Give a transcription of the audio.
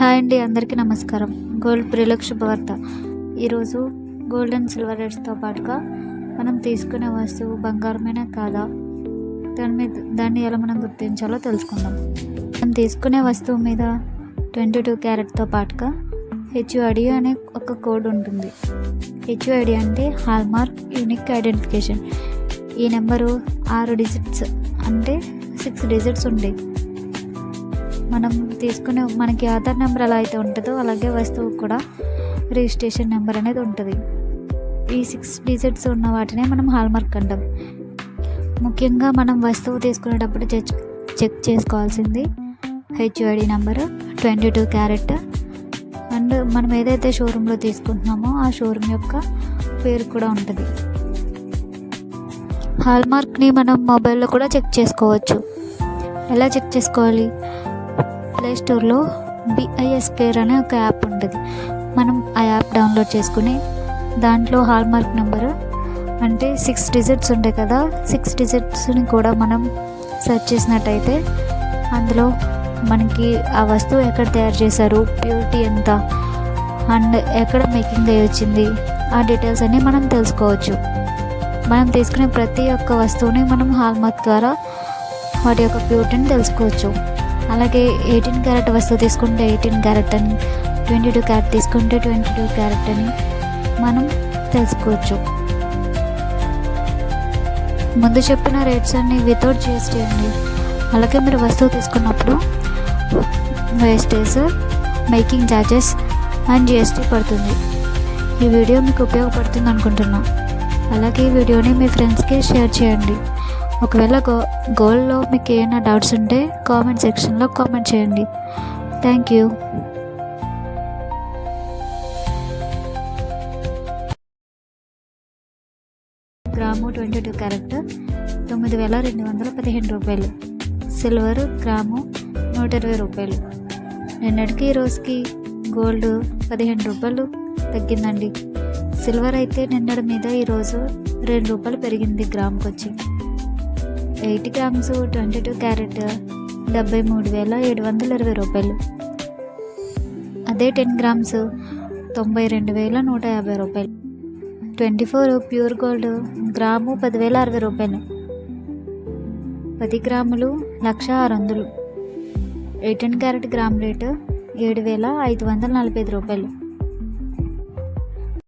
Hi అండి అందరికీ నమస్కారం. గోల్డ్ ప్రిలక్ శుభవార్త. ఈరోజు గోల్డ్ అండ్ సిల్వర్ రేట్స్తో పాటుగా మనం తీసుకునే వస్తువు బంగారమైన కాదా? దాని మీద దాన్ని ఎలా మనం గుర్తించాలో తెలుసుకుందాం. మనం తీసుకునే వస్తువు మీద ట్వంటీ టూ క్యారెట్తో పాటుగా హెచ్యుఐడి అనే ఒక కోడ్ ఉంటుంది. హెచ్యుఐడి అంటే హాల్మార్క్ యూనిక్ ఐడెంటిఫికేషన్. ఈ నెంబరు ఆరు డిజిట్స్ అంటే సిక్స్ డిజిట్స్ ఉంటాయి మనం తీసుకునే మనకి ఆధార్ నెంబర్ ఎలా అయితే ఉంటుందో అలాగే వస్తువు కూడా రిజిస్ట్రేషన్ నెంబర్ అనేది ఉంటుంది. ఈ సిక్స్ డిజిట్స్ ఉన్న వాటినే మనం హాల్మార్క్ అంటాం. ముఖ్యంగా మనం వస్తువు తీసుకునేటప్పుడు చెక్ చెక్ చేసుకోవాల్సింది HOD number twenty two carat. And మనం ఏదైతే షోరూంలో తీసుకుంటున్నామో ఆ షోరూమ్ యొక్క పేరు కూడా ఉంటుంది. హాల్మార్క్ని మనం మొబైల్లో కూడా చెక్ చేసుకోవచ్చు. ఎలా చెక్ చేసుకోవాలి? ప్లే స్టోర్లో బిఐఎస్ కేర్ అనే ఒక యాప్ ఉంటుంది. మనం ఆ యాప్ డౌన్లోడ్ చేసుకుని దాంట్లో హాల్మార్క్ నెంబరు అంటే సిక్స్ డిజిట్స్ ఉంటాయి కదా సిక్స్ డిజిట్స్ని కూడా మనం సెర్చ్ చేసినట్టయితే అందులో మనకి ఆ వస్తువు ఎక్కడ తయారు చేశారు ప్యూరిటీ ఎంత అండ్ ఎక్కడ మేకింగ్ అయ్యి వచ్చింది ఆ డీటెయిల్స్ అన్నీ మనం తెలుసుకోవచ్చు. మనం తీసుకునే ప్రతి ఒక్క వస్తువుని మనం హాల్మార్క్ ద్వారా వాటి యొక్క ప్యూరిటీని తెలుసుకోవచ్చు. అలాగే ఎయిటీన్ క్యారెట్ వస్తువు తీసుకుంటే ఎయిటీన్ క్యారెట్ అని ట్వంటీ టూ క్యారెట్ తీసుకుంటే ట్వంటీ టూ క్యారెట్ అని మనం తెలుసుకోవచ్చు. ముందు చెప్పిన రేట్స్ అన్ని వితౌట్ జిఎస్టీ అండి. అలాగే మీరు వస్తువు తీసుకున్నప్పుడు wastage making charges and GST పడుతుంది. ఈ వీడియో మీకు ఉపయోగపడుతుంది అనుకుంటున్నాను అలాగే ఈ వీడియోని మీ ఫ్రెండ్స్కి షేర్ చేయండి. ఒకవేళ గో గోల్డ్లో మీకు ఏమైనా డౌట్స్ ఉంటే కామెంట్ సెక్షన్లో కామెంట్ చేయండి. Thank you. Gram twenty two carat తొమ్మిది వేల రెండు వందల పదిహేను రూపాయలు. సిల్వర్ గ్రాము నూట ఇరవై రూపాయలు. నిన్నటికి ఈ రోజుకి గోల్డ్ పదిహేను రూపాయలు తగ్గిందండి. సిల్వర్ అయితే నిన్నటి మీద ఈరోజు రెండు రూపాయలు పెరిగింది గ్రాముకి వచ్చి eighty grams twenty two carat డెబ్బై మూడు వేల ఏడు వందల ఇరవై రూపాయలు. అదే టెన్ గ్రామ్స్ తొంభై రెండు వేల నూట యాభై రూపాయలు. Twenty four pure gold gram పదివేల అరవై రూపాయలు. పది గ్రాములు లక్ష ఆరు వందలు. ఎయిటీన్ క్యారెట్ గ్రామ్ రేటు ఏడు వేల ఐదు వందల నలభై ఐదు రూపాయలు.